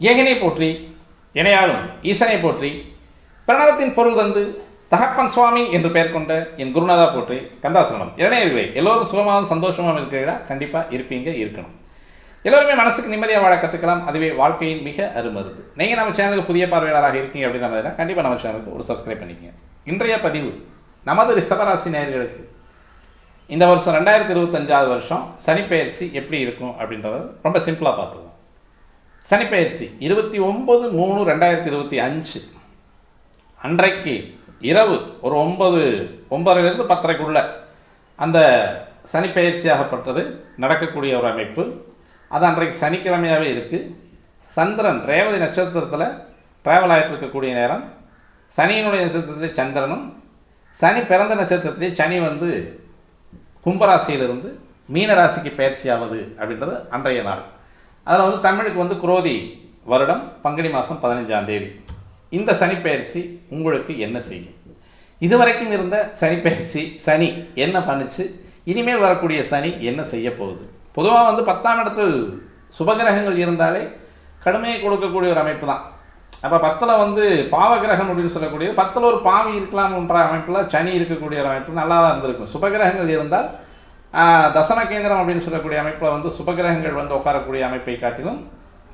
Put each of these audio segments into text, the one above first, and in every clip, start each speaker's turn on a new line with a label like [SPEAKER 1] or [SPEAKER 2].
[SPEAKER 1] ஏகனை போற்றி இணையாளும் ஈசனை போற்றி பிரணவத்தின் பொருள் தந்து தகப்பன் சுவாமி என்று பெயர் கொண்ட என் குருநாதா போற்றி ஸ்கந்தாசனம். இளைஞர்களே எல்லோரும் சுகமாகவும் சந்தோஷமாகவும் இருக்கிறீர்களா? கண்டிப்பாக இருப்பீங்க இருக்கணும். எல்லோருமே மனசுக்கு நிம்மதியாக வாழ கற்றுக்கலாம் அதுவே வாழ்க்கையின் மிக அருமருந்து நீங்கள் நம்ம சேனலுக்கு புதிய பார்வையாளராக இருக்கீங்க அப்படின்னா கண்டிப்பாக நம்ம சேனலுக்கு ஒரு சப்ஸ்கிரைப் பண்ணிக்கங்க. இன்றைய பதிவு நமது ரிஷபராசி நேர்களுக்கு இந்த வருஷம் ரெண்டாயிரத்தி இருபத்தஞ்சாவது வருஷம் சனிப்பெயர்ச்சி எப்படி இருக்கும் அப்படின்றத ரொம்ப சிம்பிளாக பார்த்துருவோம் சனிப்பெயர்ச்சி. இருபத்தி ஒம்பது மூணு ரெண்டாயிரத்தி இருபத்தி அஞ்சு. அன்றைக்கு இரவு ஒரு ஒன்பது ஒன்பதுலேருந்து பத்தரைக்குள்ள அந்த சனிப்பெயர்ச்சியாகப்பட்டது. நடக்கக்கூடிய ஒரு அமைப்பு. அது அன்றைக்கு சனிக்கிழமையாகவே இருக்குது சந்திரன் ரேவதி நட்சத்திரத்தில் ட்ராவல் ஆகிட்டு இருக்கக்கூடிய நேரம். சனியினுடைய நட்சத்திரத்திலே சந்திரனும் சனி பிறந்த நட்சத்திரத்திலே சனி வந்து கும்பராசியிலிருந்து மீனராசிக்கு பயிற்சியாவது அப்படின்றது அன்றைய நாள். அதில் வந்து தமிழுக்கு வந்து குரோதி வருடம் பங்குனி மாதம் பதினஞ்சாம் தேதி. இந்த சனிப்பெயர்ச்சி உங்களுக்கு என்ன செய்யும்? இதுவரைக்கும் இருந்த சனிப்பெயர்ச்சி சனி என்ன பண்ணுச்சு? இனிமேல் வரக்கூடிய சனி என்ன செய்ய போகுது? பொதுவாக வந்து பத்தாம் இடத்தில் சுபகிரகங்கள் இருந்தாலே கடுமையை கொடுக்கக்கூடிய ஒரு அமைப்பு தான். அப்போ பத்தில் வந்து பாவகிரகம் அப்படின்னு சொல்லக்கூடியது பத்தில் ஒரு பாவி இருக்கலாம்ன்ற அமைப்பில் சனி இருக்கக்கூடிய ஒரு அமைப்பு நல்லா தான் இருந்திருக்கும் சுபகிரகங்கள் இருந்தால் தசம கேந்திரம் அப்படின்னு சொல்லக்கூடிய அமைப்பில் வந்து சுபகிரகங்கள் வந்து உட்காரக்கூடிய அமைப்பை காட்டிலும்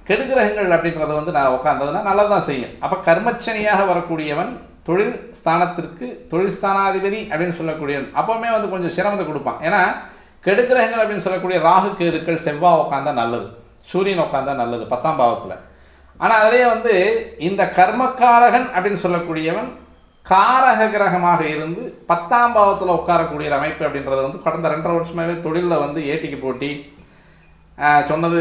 [SPEAKER 1] கெடுகிரகங்கள் அப்படின்றது வந்து நான் உட்கார்ந்ததுன்னா நல்லது தான் செய்யும். அப்போ கர்மச்சனியாக வரக்கூடியவன் தொழில் ஸ்தானத்திற்கு தொழில் ஸ்தானாதிபதி அப்படின்னு சொல்லக்கூடியவன் அப்போவுமே வந்து கொஞ்சம் சிரமத்தை கொடுப்பான். ஏன்னா கெடுகிரகங்கள் அப்படின்னு சொல்லக்கூடிய ராகு கேதுக்கள் செவ்வாய் உட்காந்தா நல்லது. சூரியன் உட்காந்தா நல்லது பத்தாம் பாவத்தில். ஆனால் அதிலே வந்து இந்த கர்மக்காரகன் அப்படின்னு சொல்லக்கூடியவன் காரக கிரகமாக இருந்து பத்தாம் பாவத்தில் உட்காரக்கூடிய அமைப்பு அப்படின்றது வந்து கடந்த ரெண்டரை வருஷமாகவே தொழிலில் வந்து ஏட்டிக்கு போட்டி சொன்னது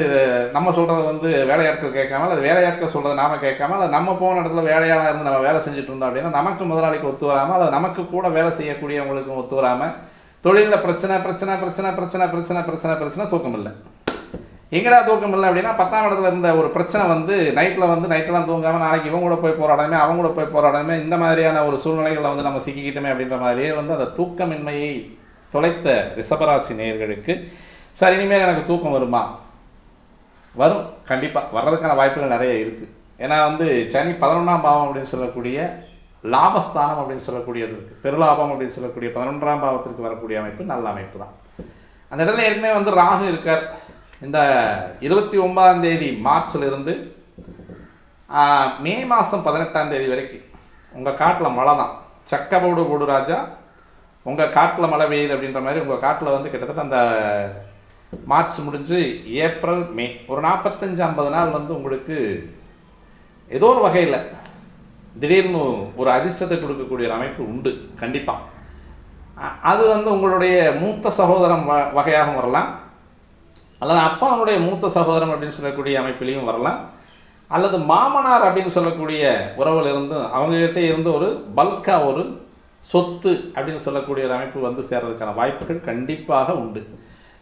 [SPEAKER 1] நம்ம சொல்கிறது வந்து வேலையாட்கள் கேட்காம அது வேலையாட்கள் சொல்கிறது நாம கேட்காம அது நம்ம போன இடத்துல வேலையாளாக இருந்து நம்ம வேலை செஞ்சுட்டு இருந்தோம் அப்படின்னா நமக்கு முதலாளிக்கு ஒத்து வராமல் அது நமக்கு கூட வேலை செய்யக்கூடியவங்களுக்கும் ஒத்து வராமல் தொழிலில் பிரச்சனை பிரச்சனை பிரச்சனை பிரச்சனை பிரச்சனை பிரச்சனை பிரச்சனை தூக்கம் இல்லை எங்கடா தூக்கம் இல்லை அப்படின்னா பத்தாம் இடத்துல இருந்த ஒரு பிரச்சனை வந்து நைட்டில் வந்து நைட்டெல்லாம் தூங்காமல் நாளைக்கு இவங்க கூட போய் போராடணுமே அவங்க கூட போய் போராடணுமே இந்த மாதிரியான ஒரு சூழ்நிலைகளில் வந்து நம்ம சிக்கிக்கிட்டோமே அப்படின்ற மாதிரியே வந்து அந்த தூக்கமின்மையை தொலைத்த ரிஷபராசி நேயர்களுக்கு சார் இனிமேல் எனக்கு தூக்கம் வருமா? வரும். கண்டிப்பாக வர்றதுக்கான வாய்ப்புகள் நிறைய இருக்குது ஏன்னா வந்து சனி பதினொன்றாம் பாவம் அப்படின்னு சொல்லக்கூடிய லாபஸ்தானம் அப்படின்னு சொல்லக்கூடியது இருக்குது பெருலாபம் அப்படின்னு சொல்லக்கூடிய பதினொன்றாம் பாவத்திற்கு வரக்கூடிய அமைப்பு நல்ல அமைப்பு தான். அந்த இடத்துல ஏற்கனவே வந்து ராகு இருக்கார். இந்த இருபத்தி ஒன்பதாம் தேதி மார்ச்லேருந்து மே மாதம் பதினெட்டாம் தேதி வரைக்கும் உங்கள் காட்டில் மழை தான். சக்க போடு போடு ராஜா உங்கள் காட்டில் மழை பெய்யுது அப்படின்ற மாதிரி உங்கள் காட்டில் வந்து கிட்டத்தட்ட அந்த மார்ச் முடிஞ்சு ஏப்ரல் மே ஒரு நாற்பத்தஞ்சு ஐம்பது நாள் வந்து உங்களுக்கு ஏதோ ஒரு வகையில் திடீர்னு ஒரு அதிர்ஷ்டத்தை கொடுக்கக்கூடிய ஒரு அமைப்பு உண்டு கண்டிப்பாக அது வந்து உங்களுடைய மூத்த சகோதரம் வ வகையாகவும் வரலாம். அல்லது அப்பாவுடைய மூத்த சகோதரம் அப்படின்னு சொல்லக்கூடிய அமைப்பிலையும் வரலாம். அல்லது மாமனார் அப்படின்னு சொல்லக்கூடிய உறவில் இருந்து அவங்ககிட்ட இருந்து ஒரு பல்காக ஒரு சொத்து அப்படின்னு சொல்லக்கூடிய ஒரு அமைப்பு வந்து சேர்றதுக்கான வாய்ப்புகள் கண்டிப்பாக உண்டு.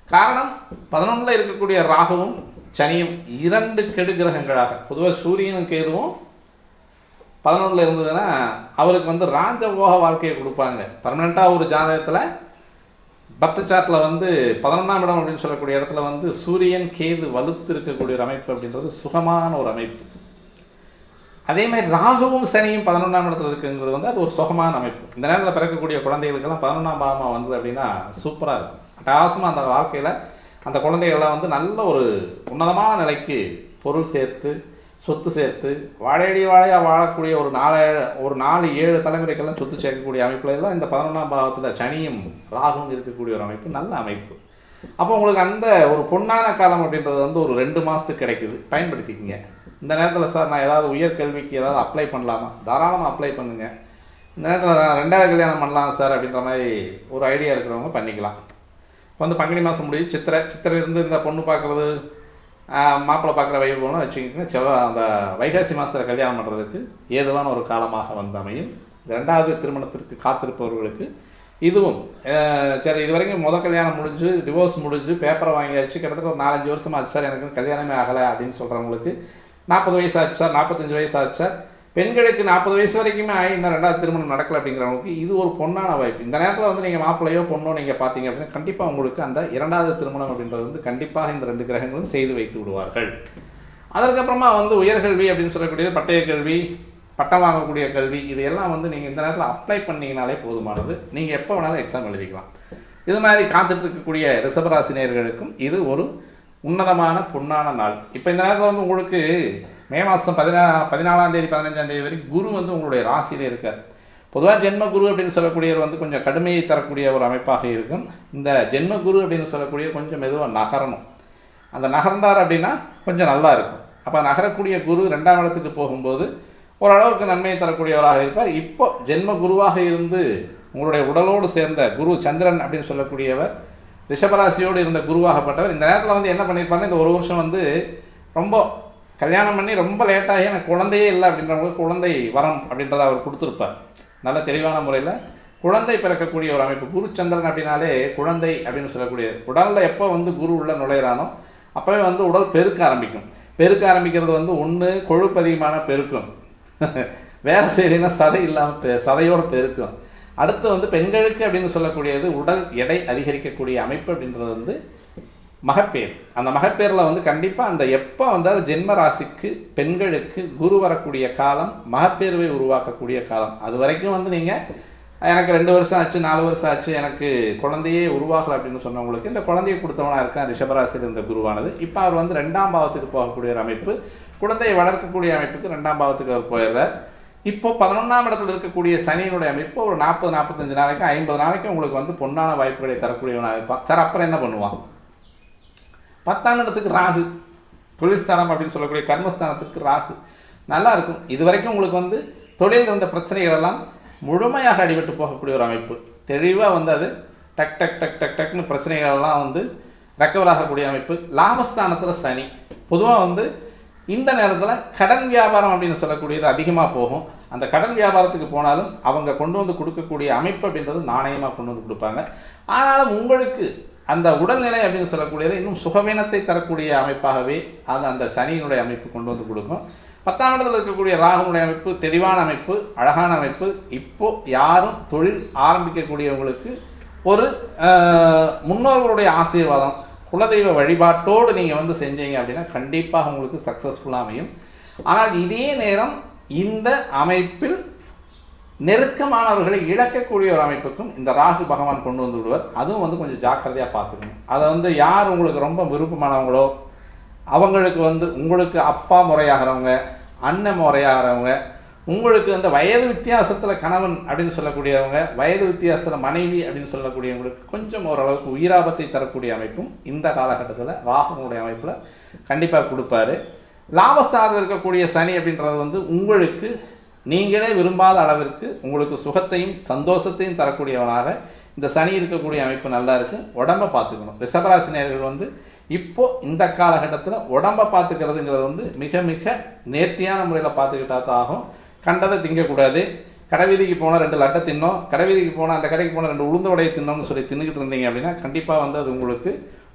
[SPEAKER 1] காரணம் பதினொன்றில் இருக்கக்கூடிய ராகுவும் சனியும் இரண்டு கெடு கிரகங்களாக பொதுவாக சூரியனும் கேதுவும் பதினொன்றில் இருந்ததுன்னா அவருக்கு வந்து ராஜபோக வாழ்க்கையை கொடுப்பாங்க. பர்மனெண்ட்டாக ஒரு ஜாதகத்தில் பர்த் சார்ட்டில் வந்து பதினொன்றாம் இடம் அப்படின்னு சொல்லக்கூடிய இடத்துல வந்து சூரியன் கேது வலுத்து இருக்கக்கூடிய ஒரு அமைப்பு அப்படின்றது சுகமான ஒரு அமைப்பு. அதே மாதிரி ராகுவும் சனியும் பதினொன்றாம் இடத்துல இருக்குங்கிறது வந்து அது ஒரு சுகமான அமைப்பு. இந்த நேரத்தில் பிறக்கக்கூடிய குழந்தைகளுக்கெல்லாம் பதினொன்றாம் பாவமாக வந்தது அப்படின்னா சூப்பராக இருக்கும். அட்டாசமாக அந்த வாழ்க்கையில் அந்த குழந்தைகள்லாம் வந்து நல்ல ஒரு உன்னதமான நிலைக்கு பொருள் சேர்த்து சொத்து சேர்த்து வாழையடி வாழையாக வாழக்கூடிய ஒரு நாலு ஒரு நாலு ஏழு தலைமுறைக்கெல்லாம் சொத்து சேர்க்கக்கூடிய அமைப்புல எல்லாம் இந்த பதினொன்றாம் பாவத்தில் சனியும் ராகும் இருக்கக்கூடிய ஒரு அமைப்பு நல்ல அமைப்பு. அப்போ உங்களுக்கு அந்த ஒரு பொன்னான காலம் அப்படின்றது வந்து ஒரு ரெண்டு மாதத்துக்கு கிடைக்குது. பயன்படுத்திக்கிங்க. இந்த நேரத்தில் சார் நான் ஏதாவது உயர்கல்விக்கு ஏதாவது அப்ளை பண்ணலாமா? தாராளமாக அப்ளை பண்ணுங்க. இந்த நேரத்தில் நான் ரெண்டாவது கல்யாணம் பண்ணலாம் சார் அப்படின்ற மாதிரி ஒரு ஐடியா இருக்கிறவங்க பண்ணிக்கலாம். இப்போ வந்து பங்குனி மாதம் முடியும் சித்திரை சித்திரை இருந்து இந்த பொண்ணு பார்க்குறது மாப்பிள்ளை பார்க்குற வைபவம்னு வச்சுக்கிட்டு செவ்வா அந்த வைகாசி மாதத்தில் கல்யாணம் பண்ணுறதுக்கு ஏதுவான ஒரு காலமாக வந்தமையும் ரெண்டாவது திருமணத்திற்கு காத்திருப்பவர்களுக்கு இதுவும் சரி இது வரைக்கும் முத கல்யாணம் முடிஞ்சு டிவோர்ஸ் முடிஞ்சு பேப்பரை வாங்கியாச்சு. கிட்டத்தட்ட ஒரு நாலஞ்சு வருஷம் ஆச்சு சார் எனக்கு கல்யாணமே ஆகலை அப்படின்னு சொல்கிறவங்களுக்கு நாற்பது வயசு ஆச்சு சார் நாற்பத்தஞ்சு வயசு ஆச்சு சார். பெண்களுக்கு நாற்பது வயசு வரைக்குமே ஆகி இன்னும் ரெண்டாவது திருமணம் நடக்கல அப்படிங்கிறவங்களுக்கு இது ஒரு பொண்ணான வாய்ப்பு. இந்த நேரத்தில் வந்து நீங்கள் மாப்பிள்ளையோ பொண்ணோ நீங்கள் பார்த்தீங்க அப்படின்னா கண்டிப்பாக உங்களுக்கு அந்த இரண்டாவது திருமணம் அப்படின்றது வந்து கண்டிப்பாக இந்த ரெண்டு கிரகங்களும் செய்து வைத்து விடுவார்கள். அதற்கப்புறமா வந்து உயர்கல்வி அப்படின்னு சொல்லக்கூடியது பட்டய கல்வி பட்டம் வாங்கக்கூடிய கல்வி இது எல்லாம் வந்து நீங்கள் இந்த நேரத்தில் அப்ளை பண்ணிங்கனாலே போதுமானது. நீங்கள் எப்போ வேணாலும் எக்ஸாம் எழுதிக்கலாம். இது மாதிரி காத்துட்டு இருக்கக்கூடிய ரிசபராசினியர்களுக்கும் இது ஒரு உன்னதமான பொன்னான நாள். இப்போ இந்த நேரத்தில் வந்து உங்களுக்கு மே மாதம் பதினா பதினாலாம் தேதி பதினஞ்சாம் தேதி வரைக்கும் குரு வந்து உங்களுடைய ராசியில் இருக்கார். பொதுவாக ஜென்ம குரு அப்படின்னு சொல்லக்கூடியவர் வந்து கொஞ்சம் கடுமையை தரக்கூடிய ஒரு அமைப்பாக இருக்கும். இந்த ஜென்ம குரு அப்படின்னு சொல்லக்கூடிய கொஞ்சம் மெதுவாக நகரணும். அந்த நகர்ந்தார் அப்படின்னா கொஞ்சம் நல்லா இருக்கும். அப்போ நகரக்கூடிய குரு ரெண்டாம் இடத்துக்கு போகும்போது ஓரளவுக்கு நன்மையை தரக்கூடியவராக இருப்பார். இப்போ ஜென்ம குருவாக இருந்து உங்களுடைய உடலோடு சேர்ந்த குரு சந்திரன் அப்படின்னு சொல்லக்கூடியவர் ரிஷபராசியோடு இருந்த குருவாகப்பட்டவர் இந்த நேரத்தில் வந்து என்ன பண்ணியிருப்பாங்க இந்த ஒரு வருஷம் வந்து ரொம்ப கல்யாணம் பண்ணி ரொம்ப லேட்டாகி எனக்கு குழந்தையே இல்லை அப்படின்றவங்களுக்கு குழந்தை வரம் அப்படின்றத அவர் கொடுத்துருப்பார். நல்ல தெளிவான முறையில் குழந்தை பிறக்கக்கூடிய ஒரு அமைப்பு. குரு சந்திரன் அப்படின்னாலே குழந்தை அப்படின்னு சொல்லக்கூடியது. உடலில் எப்போ வந்து குரு உள்ள நுழையிறானோ அப்போவே வந்து உடல் பெருக்க ஆரம்பிக்கும். பெருக்க ஆரம்பிக்கிறது வந்து ஒன்று கொழுப்பு அதிகமான பெருக்கும். வேலை செய்யலைன்னா சதை இல்லாமல் பெ சதையோடு பெருக்கும். அடுத்து வந்து பெண்களுக்கு அப்படின்னு சொல்லக்கூடியது உடல் எடை அதிகரிக்கக்கூடிய அமைப்பு அப்படின்றது வந்து மகப்பேர் அந்த மகப்பேரில் வந்து கண்டிப்பாக அந்த எப்போ வந்தாலும் ஜென்ம ராசிக்கு பெண்களுக்கு குரு வரக்கூடிய காலம் மகப்பேர்வை உருவாக்கக்கூடிய காலம். அது வரைக்கும் வந்து நீங்கள் எனக்கு ரெண்டு வருஷம் ஆச்சு நாலு வருஷம் ஆச்சு எனக்கு குழந்தையே உருவாகலை அப்படின்னு சொன்னவங்களுக்கு இந்த குழந்தையை கொடுத்தவனாக இருக்கான் ரிஷபராசியில் இந்த குருவானது. இப்போ அவர் வந்து ரெண்டாம் பாவத்துக்கு போகக்கூடிய ஒரு அமைப்பு. குழந்தையை வளர்க்கக்கூடிய அமைப்புக்கு ரெண்டாம் பாவத்துக்கு அவர் போயிடுறார். இப்போ பதினொன்றாம் இடத்துல இருக்கக்கூடிய சனியினுடைய அமைப்பு ஒரு நாற்பது நாற்பத்தஞ்சு நாளைக்கு ஐம்பது நாளைக்கு உங்களுக்கு வந்து பொன்னான வாய்ப்புகளை தரக்கூடியவனாக இருப்பான். சார் அப்புறம் என்ன பண்ணுவான்? பத்தாம் இடத்துக்கு ராகு. தொழில்ஸ்தானம் அப்படின்னு சொல்லக்கூடிய கர்மஸ்தானத்துக்கு ராகு. நல்லா இருக்கும் இது வரைக்கும் உங்களுக்கு வந்து தொழில் இருந்த பிரச்சனைகள் எல்லாம் முழுமையாக அடிபட்டு போகக்கூடிய ஒரு அமைப்பு. தெளிவாக வந்து அது டக் டக் டக் டக் டக்னு பிரச்சனைகள் எல்லாம் வந்து ரெக்கவர் ஆகக்கூடிய அமைப்பு. லாபஸ்தானத்தில் சனி. பொதுவாக வந்து இந்த நேரத்தில் கடன் வியாபாரம் அப்படின்னு சொல்லக்கூடியது அதிகமாக போகும். அந்த கடன் வியாபாரத்துக்கு போனாலும் அவங்க கொண்டு வந்து கொடுக்கக்கூடிய அமைப்பு அப்படின்றது நாணயமாக கொண்டு வந்து கொடுப்பாங்க. ஆனாலும் உங்களுக்கு அந்த உடல்நிலை அப்படின்னு சொல்லக்கூடியது இன்னும் சுகவீனத்தை தரக்கூடிய அமைப்பாகவே அது அந்த சனியினுடைய அமைப்பு கொண்டு வந்து கொடுக்கும். பத்தாம் இடத்தில் இருக்கக்கூடிய ராகுனுடைய அமைப்பு தெளிவான அமைப்பு அழகான அமைப்பு. இப்போ யாரும் தொழில் ஆரம்பிக்கக்கூடியவங்களுக்கு ஒரு முன்னோர்களுடைய ஆசீர்வாதம் குலதெய்வ வழிபாட்டோடு நீங்கள் வந்து செஞ்சீங்க அப்படின்னா கண்டிப்பாக உங்களுக்கு சக்ஸஸ்ஃபுல்லாக அமையும். ஆனால் இதே நேரம் இந்த அமைப்பில் நெருக்கமானவர்களை இழக்கக்கூடிய ஒரு அமைப்புக்கும் இந்த ராகு பகவான் கொண்டு வந்து விடுவார். அதுவும் வந்து கொஞ்சம் ஜாக்கிரதையாக பார்த்துக்கணும். அதை வந்து யார் உங்களுக்கு ரொம்ப விருப்பமானவங்களோ அவங்களுக்கு வந்து உங்களுக்கு அப்பா முறையாகிறவங்க அண்ணன் முறையாகிறவங்க உங்களுக்கு அந்த வயது வித்தியாசத்தில் கணவன் அப்படின்னு சொல்லக்கூடியவங்க வயது வித்தியாசத்தில் மனைவி அப்படின்னு சொல்லக்கூடியவங்களுக்கு கொஞ்சம் ஓரளவுக்கு உயிராபத்தை தரக்கூடிய அமைப்பும் இந்த காலகட்டத்தில் ராகுனுடைய அமைப்பில் கண்டிப்பாக கொடுப்பாரு. லாபஸ்தானத்தில் இருக்கக்கூடிய சனி அப்படின்றது வந்து உங்களுக்கு நீங்களே விரும்பாத அளவிற்கு உங்களுக்கு சுகத்தையும் சந்தோஷத்தையும் தரக்கூடியவனாக இந்த சனி இருக்கக்கூடிய அமைப்பு நல்லா இருக்குது உடம்ப பார்த்துக்கணும். ரிஷபராசினியர்கள் வந்து இப்போது இந்த காலகட்டத்தில் உடம்ப பார்த்துக்கிறதுங்கிறது வந்து மிக மிக நேர்த்தியான முறையில் பார்த்துக்கிட்டா தான் ஆகும். கண்டதை திங்கக்கூடாது. கடைவீதிக்கு போனால் ரெண்டு லட்டை தின்னோம். கடைவீதிக்கு போனால் அந்த கடைக்கு போனால் ரெண்டு உளுந்த உடையை தின்னோம்னு சொல்லி தின்னுக்கிட்டு இருந்தீங்க அப்படின்னா கண்டிப்பாக வந்து அது உங்களுக்கு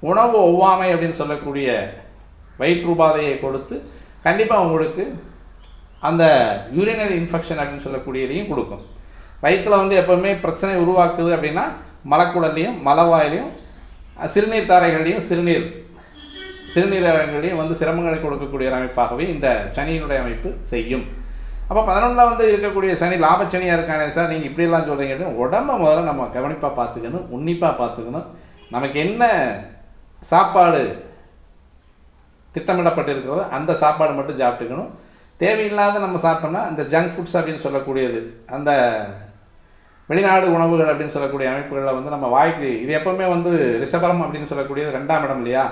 [SPEAKER 1] உணவு ஒவ்வாமை அப்படின்னு சொல்லக்கூடிய வயிற்றுபாதையை கொடுத்து கண்டிப்பாக உங்களுக்கு அந்த யூரினரி இன்ஃபெக்ஷன் அப்படின்னு சொல்லக்கூடியதையும் கொடுக்கும். வயிற்றில் வந்து எப்போவுமே பிரச்சனை உருவாக்குது அப்படின்னா மலக்குடல்லையும் மலவாயிலையும் சிறுநீர் தாரைகள்லையும் சிறுநீர் சிறுநீரகங்களையும் வந்து சிரமங்களை கொடுக்கக்கூடிய ஒரு அமைப்பாகவே இந்த சனியினுடைய அமைப்பு செய்யும். அப்போ பதினொன்றில் வந்து இருக்கக்கூடிய சனி லாபச்சனியாக இருக்கானே சார் நீங்கள் இப்படியெல்லாம் சொல்கிறீங்க அப்படின்னு உடம்ப முதல்ல நம்ம கவனிப்பாக பார்த்துக்கணும் உன்னிப்பாக பார்த்துக்கணும். நமக்கு என்ன சாப்பாடு திட்டமிடப்பட்டிருக்கிறதோ அந்த சாப்பாடு மட்டும் சாப்பிட்டுக்கணும். தேவையில்லாத நம்ம சாப்பிட்டோம்னா இந்த ஜங்க் ஃபுட்ஸ் அப்படின்னு சொல்லக்கூடியது அந்த வெளிநாடு உணவுகள் அப்படின்னு சொல்லக்கூடிய அமைப்புகளில் வந்து நம்ம வாய்க்கு இது எப்போவுமே வந்து ரிஷபரம் அப்படின்னு சொல்லக்கூடியது ரெண்டாம் இடம் இல்லையா?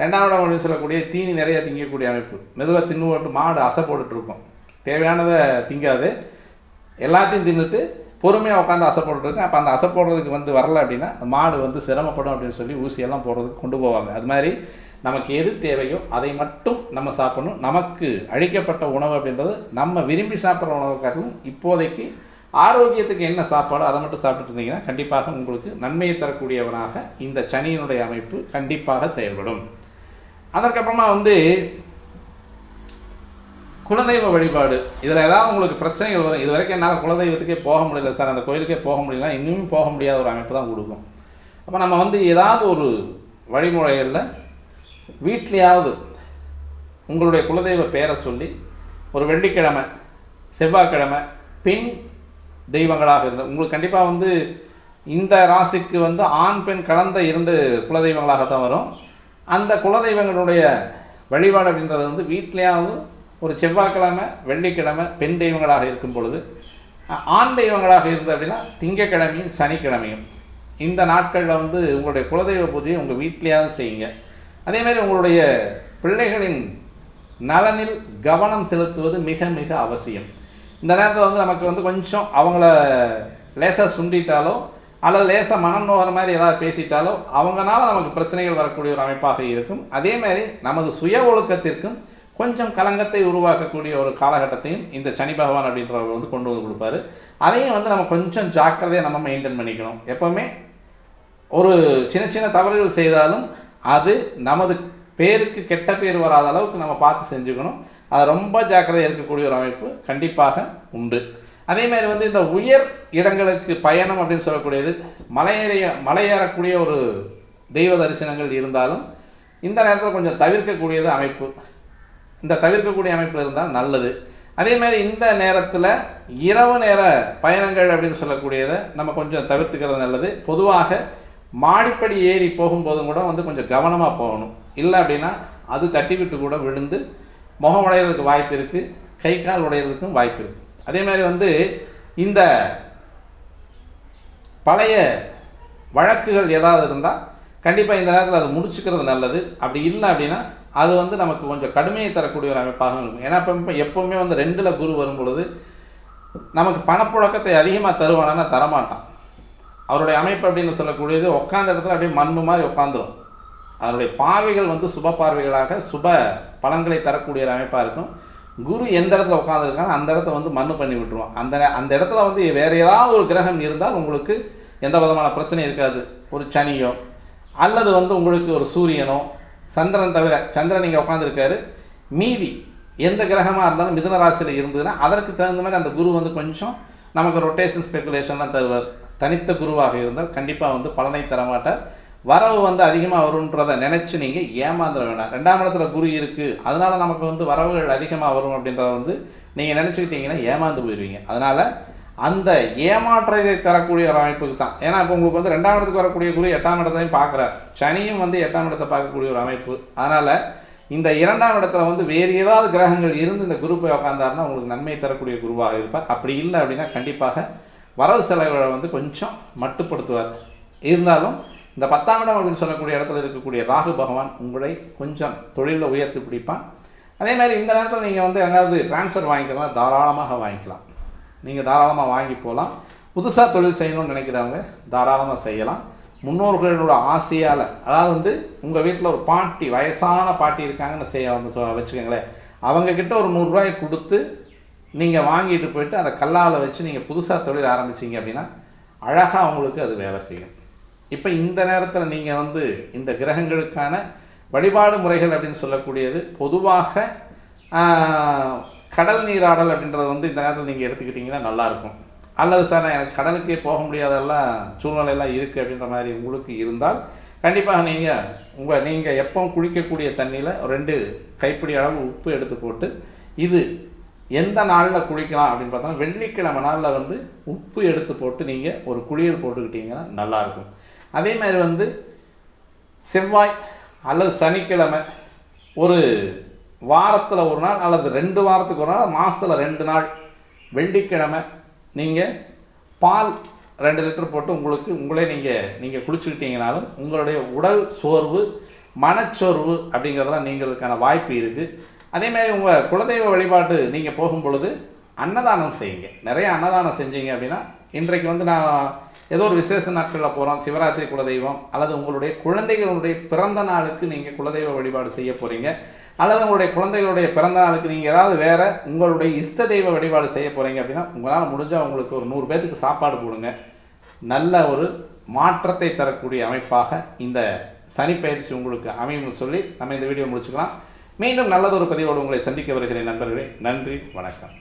[SPEAKER 1] ரெண்டாம் இடம் அப்படின்னு சொல்லக்கூடிய தீனி நிறைய திங்கக்கூடிய அமைப்பு. மெதுவாக தின்னு போட்டு மாடு அசை போட்டுட்டுருக்கும் தேவையானதை திங்காது. எல்லாத்தையும் தின்னுட்டு பொறுமையாக உட்காந்து அசை போட்டுருக்கு அப்போ அந்த அசை போடுறதுக்கு வந்து வரல அப்படின்னா அந்த மாடு வந்து சிரமப்படும் அப்படின்னு சொல்லி ஊசியெல்லாம் போடுறதுக்கு கொண்டு போவாங்க. அது மாதிரி நமக்கு எது தேவையோ அதை மட்டும் நம்ம சாப்பிடணும். நமக்கு அழிக்கப்பட்ட உணவு அப்படின்றது நம்ம விரும்பி சாப்பிட்ற உணவை காட்டிலும் இப்போதைக்கு ஆரோக்கியத்துக்கு என்ன சாப்பாடோ அதை மட்டும் சாப்பிட்டுட்டு இருந்தீங்கன்னா கண்டிப்பாக உங்களுக்கு நன்மையை தரக்கூடியவனாக இந்த சனியினுடைய அமைப்பு கண்டிப்பாக செயல்படும். அதற்கப்புறமா வந்து குலதெய்வ வழிபாடு. இதில் ஏதாவது உங்களுக்கு பிரச்சனைகள் வரும். இது வரைக்கும் என்னால் குலதெய்வத்துக்கே போக முடியல சார். அந்த கோயிலுக்கே போக முடியல இன்னும் போக முடியாத ஒரு அமைப்பு தான் கொடுக்கும். அப்போ நம்ம வந்து ஏதாவது ஒரு வழிமுறைகளில் வீட்லேயாவது உங்களுடைய குலதெய்வ பேரை சொல்லி ஒரு வெள்ளிக்கிழமை செவ்வாய்க்கிழமை பெண் தெய்வங்களாக இருந்த உங்களுக்கு கண்டிப்பாக வந்து இந்த ராசிக்கு வந்து ஆண் பெண் கலந்த இரண்டு குலதெய்வங்களாக தான் வரும். அந்த குலதெய்வங்களுடைய வழிபாடு அப்படின்றது வந்து வீட்லேயாவது ஒரு செவ்வாய்க்கிழமை வெள்ளிக்கிழமை பெண் தெய்வங்களாக இருக்கும் பொழுது ஆண் தெய்வங்களாக இருந்தது அப்படின்னா திங்கக்கிழமையும் சனிக்கிழமையும். இந்த நாட்களில் வந்து உங்களுடைய குலதெய்வ பூஜையை உங்கள் வீட்லேயாவது செய்யுங்க. அதே மாதிரி உங்களுடைய பிள்ளைகளின் நலனில் கவனம் செலுத்துவது மிக மிக அவசியம். இந்த நேரத்தில் வந்து நமக்கு வந்து கொஞ்சம் அவங்கள லேசாக சுண்டிட்டாலோ அல்லது லேசாக மனம் நோகிற மாதிரி ஏதாவது பேசிட்டாலோ அவங்களால நமக்கு பிரச்சனைகள் வரக்கூடிய ஒரு அமைப்பாக இருக்கும். அதே மாதிரி நமது சுய ஒழுக்கத்திற்கும் கொஞ்சம் கலங்கத்தை உருவாக்கக்கூடிய ஒரு காலகட்டத்தையும் இந்த சனி பகவான் அப்படின்றவர் வந்து கொண்டு வந்து கொடுப்பாரு. அதையும் வந்து நம்ம கொஞ்சம் ஜாக்கிரதையாக நம்ம மெயின்டைன் பண்ணிக்கணும். எப்போவுமே ஒரு சின்ன சின்ன தவறுகள் செய்தாலும் அது நமது பேருக்கு கெட்ட பேர் வராத அளவுக்கு நம்ம பார்த்து செஞ்சுக்கணும். அது ரொம்ப ஜாக்கிரதையாக இருக்கக்கூடிய ஒரு அமைப்பு கண்டிப்பாக உண்டு. அதே மாதிரி வந்து இந்த உயர் இடங்களுக்கு பயணம் அப்படின்னு சொல்லக்கூடியது மலையேறிய மலையேறக்கூடிய ஒரு தெய்வ தரிசனங்கள் இருந்தாலும் இந்த நேரத்தில் கொஞ்சம் தவிர்க்கக்கூடியது அமைப்பு. இந்த தவிர்க்கக்கூடிய அமைப்பில் இருந்தால் நல்லது. அதே மாதிரி இந்த நேரத்தில் இரவு நேர பயணங்கள் அப்படின்னு சொல்லக்கூடியதை நம்ம கொஞ்சம் தவிர்த்துக்கிறது நல்லது. பொதுவாக மாடிப்படி ஏறி போகும்போதும் கூட வந்து கொஞ்சம் கவனமாக போகணும். இல்லை அப்படின்னா அது தட்டி விட்டு கூட விழுந்து முகம் உடையிறதுக்கு வாய்ப்பு இருக்குது கை கால் உடையிறதுக்கும் வாய்ப்பு இருக்குது அதே மாதிரி வந்து இந்த பழைய வழக்குகள் ஏதாவது இருந்தால் கண்டிப்பாக இந்த நேரத்தில் அதை முடிச்சுக்கிறது நல்லது. அப்படி இல்லை அப்படின்னா அது வந்து நமக்கு கொஞ்சம் கடுமையை தரக்கூடிய ஒரு அமைப்பாக இருக்கும். ஏன்னா இப்போ இப்போ எப்போவுமே வந்து ரெண்டில் குரு வரும் பொழுது நமக்கு பணப்புழக்கத்தை அதிகமாக தருவானா தரமாட்டான். அவருடைய அமைப்பு அப்படின்னு சொல்லக்கூடியது உட்காந்த இடத்துல அப்படியே மண்ணு மாதிரி உட்காந்துரும் அதனுடைய பார்வைகள் வந்து சுப பார்வைகளாக சுப பலன்களை தரக்கூடிய ஒரு அமைப்பாக இருக்கும். குரு எந்த இடத்துல உட்காந்துருக்கானோ அந்த இடத்த வந்து மண்ணு பண்ணி விட்டுருவோம் அந்த அந்த இடத்துல வந்து வேறு ஏதாவது ஒரு கிரகம் இருந்தால் உங்களுக்கு எந்த விதமான பிரச்சனையும் இருக்காது. ஒரு சனியோ அல்லது வந்து உங்களுக்கு ஒரு சூரியனோ சந்திரன் தவிர சந்திரன் இங்கே உட்காந்துருக்காரு மீதி எந்த கிரகமாக இருந்தாலும் மிதுன ராசியில் இருந்ததுன்னா அதற்கு தகுந்த மாதிரி அந்த குரு வந்து கொஞ்சம் நமக்கு ரொட்டேஷன் ஸ்பெகுலேஷன்லாம் தருவார். தனித்த குருவாக இருந்தால் கண்டிப்பாக வந்து பலனை தரமாட்டார். வரவு வந்து அதிகமாக வரும்ன்றதை நினச்சி நீங்கள் ஏமாந்துட வேண்டாம். ரெண்டாம் இடத்துல குரு இருக்குது அதனால் நமக்கு வந்து வரவுகள் அதிகமாக வரும் அப்படின்றத வந்து நீங்கள் நினச்சிக்கிட்டீங்கன்னா ஏமாந்து போயிடுவீங்க அதனால் அந்த ஏமாற்றத்தை தரக்கூடிய ஒரு அமைப்புக்கு தான். ஏன்னா இப்போ உங்களுக்கு வந்து ரெண்டாம் இடத்துக்கு வரக்கூடிய குரு எட்டாம் இடத்தையும் பார்க்குறார். சனியும் வந்து எட்டாம் இடத்தை பார்க்கக்கூடிய ஒரு அமைப்பு. அதனால் இந்த இரண்டாம் இடத்துல வந்து வேறு ஏதாவது கிரகங்கள் இருந்து இந்த குரு போய் உட்காந்தாருன்னா உங்களுக்கு நன்மை தரக்கூடிய குருவாக இருப்பார். அப்படி இல்லை அப்படின்னா கண்டிப்பாக வரவு செலவுகளை வந்து கொஞ்சம் மட்டுப்படுத்துவார். இருந்தாலும் இந்த பத்தாம் இடம் அப்படின்னு சொல்லக்கூடிய இடத்துல இருக்கக்கூடிய ராகு பகவான் உங்களை கொஞ்சம் தொழிலில் உயர்த்தி பிடிப்பான். அதே மாதிரி இந்த நேரத்தில் நீங்கள் வந்து எங்காவது ட்ரான்ஸ்ஃபர் வாங்கிக்கலாம் தாராளமாக வாங்கிக்கலாம். நீங்கள் தாராளமாக வாங்கி போகலாம் புதுசாக தொழில் செய்யணும்னு நினைக்கிறவங்க தாராளமாக செய்யலாம். முன்னோர்களோட ஆசையால் அதாவது வந்து உங்கள் வீட்டில் ஒரு பாட்டி வயசான பாட்டி இருக்காங்கன்னு செய்ய வச்சுக்கோங்களேன். அவங்கக்கிட்ட ஒரு நூறுரூவாயை கொடுத்து நீங்கள் வாங்கிட்டு போயிட்டு அதை கல்லால் வச்சு நீங்கள் புதுசாக தொழில் ஆரம்பிச்சீங்க அப்படின்னா அழகாக உங்களுக்கு அது வேலை செய்யும். இப்போ இந்த நேரத்தில் நீங்கள் வந்து இந்த கிரகங்களுக்கான வழிபாடு முறைகள் அப்படின்னு சொல்லக்கூடியது பொதுவாக கடல் நீராடல் அப்படின்றத வந்து இந்த நேரத்தில் நீங்கள் எடுத்துக்கிட்டிங்கன்னா நல்லாயிருக்கும் அல்லது சார் நான் எனக்கு கடலுக்கே போக முடியாதெல்லாம் சூழ்நிலையெல்லாம் இருக்குது அப்படின்ற மாதிரி உங்களுக்கு இருந்தால் கண்டிப்பாக நீங்கள் உங்கள் நீங்கள் எப்போ குளிக்கக்கூடிய தண்ணியில் ரெண்டு கைப்பிடி அளவு உப்பு எடுத்து போட்டு இது எந்த நாளில் குளிக்கலாம் அப்படின்னு பார்த்தோன்னா வெள்ளிக்கிழமை நாளில் வந்து உப்பு எடுத்து போட்டு நீங்கள் ஒரு குளியல் போட்டுக்கிட்டீங்கன்னா நல்லாயிருக்கும் அதே மாதிரி வந்து செவ்வாய் அல்லது சனிக்கிழமை ஒரு வாரத்தில் ஒரு நாள் அல்லது ரெண்டு வாரத்துக்கு ஒரு நாள் மாதத்தில் ரெண்டு நாள் வெள்ளிக்கிழமை நீங்கள் பால் ரெண்டு லிட்டர் போட்டு உங்களுக்கு உங்களே நீங்கள் நீங்கள் குளிச்சுக்கிட்டீங்கனாலும் உங்களுடைய உடல் சோர்வு மனச்சோர்வு அப்படிங்கிறதெல்லாம் நீங்களுக்கான வாய்ப்பு இருக்குது அதே மாதிரி உங்கள் குலதெய்வ வழிபாட்டு நீங்கள் போகும் பொழுது அன்னதானம் செய்யுங்க. நிறைய அன்னதானம் செஞ்சீங்க அப்படின்னா இன்றைக்கு வந்து நான் ஏதோ ஒரு விசேஷ நாட்களில் போகிறோம் சிவராத்திரி குலதெய்வம் அல்லது உங்களுடைய குழந்தைகளுடைய பிறந்த நாளுக்கு நீங்கள் குலதெய்வ வழிபாடு செய்ய போகிறீங்க அல்லது உங்களுடைய குழந்தைகளுடைய பிறந்த நாளுக்கு நீங்கள் ஏதாவது வேறு உங்களுடைய இஷ்ட தெய்வ வழிபாடு செய்ய போகிறீங்க அப்படின்னா உங்களால் முடிஞ்சால் உங்களுக்கு ஒரு நூறு பேர்த்துக்கு சாப்பாடு கொடுங்க. நல்ல ஒரு மாற்றத்தை தரக்கூடிய அமைப்பாக இந்த சனி பயிற்சி உங்களுக்கு அமையும்னு சொல்லி நம்ம இந்த வீடியோ முடிச்சுக்கலாம். மீண்டும் நல்லதொரு பதிவோடு உங்களை சந்திக்க வருகிறேன் நண்பர்களே. நன்றி வணக்கம்.